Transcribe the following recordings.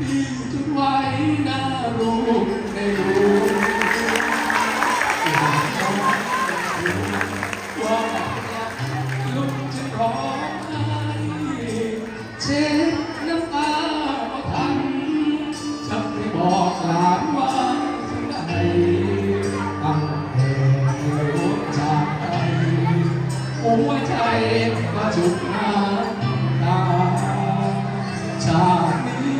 จุดไว้หน้ารูปในรูปว่าลุกจะร้องไห้เช็ดน้ำตาก็ทันจะไปบอกหลานว่าถึงไหนตั้งแต่รู้จากไปหัวใจก็จุกน้ำ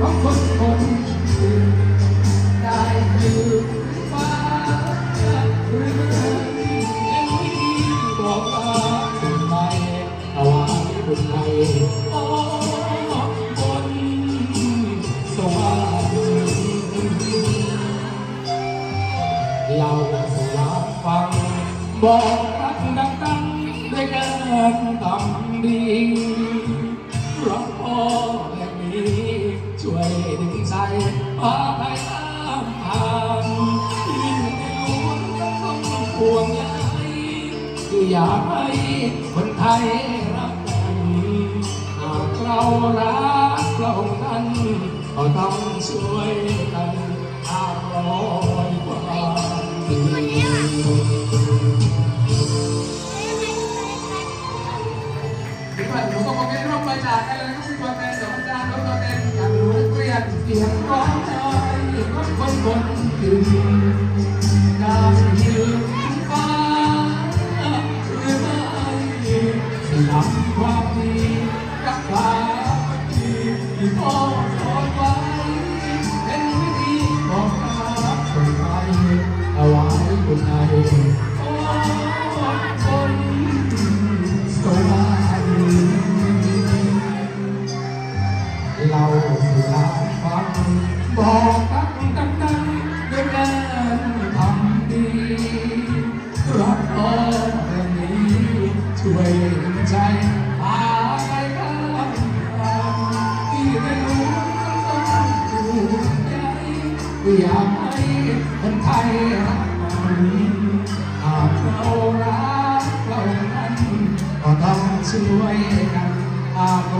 ของคนคนได้ยืนฟ้าหรือไม่บอกรักไปเอาไว้คนไทยโอ้บนสวรรค์เราสลาฟังบอกรักดังๆด้วยการทำดีรักพ่อแห่งนี้ ช่วยดึงใจพาไปตามทางที่ในหลวงต้องห่วงใยคืออยากให้คนไทยรักกันหากเรารักเรากันก็ต้องช่วยกันตามรอยความดีทุกท่านผมก็คอมเมนต์ร่วมบริจาคกันเลยนะครับตัวแทนสอ สียงร้องไห้ของคนคนถึงดาวยืนฟ้าหรือไม่สลับความดีกับควาดีที่พ่อสอนไว้เป็นวิธีบอกรักคนไทยเอาไว้คนไทยคนสวรรค์เราสุรา บอกรักดังๆด้วยการทำดีรักพ่อแห่งนี้ช่วยใจพาไปข้ามทางที่ได้รู้ต้องอยู่ใจอยากให้คนไทยรักกันหากเรารักเรานั้นก็ต้องช่วยกันหาก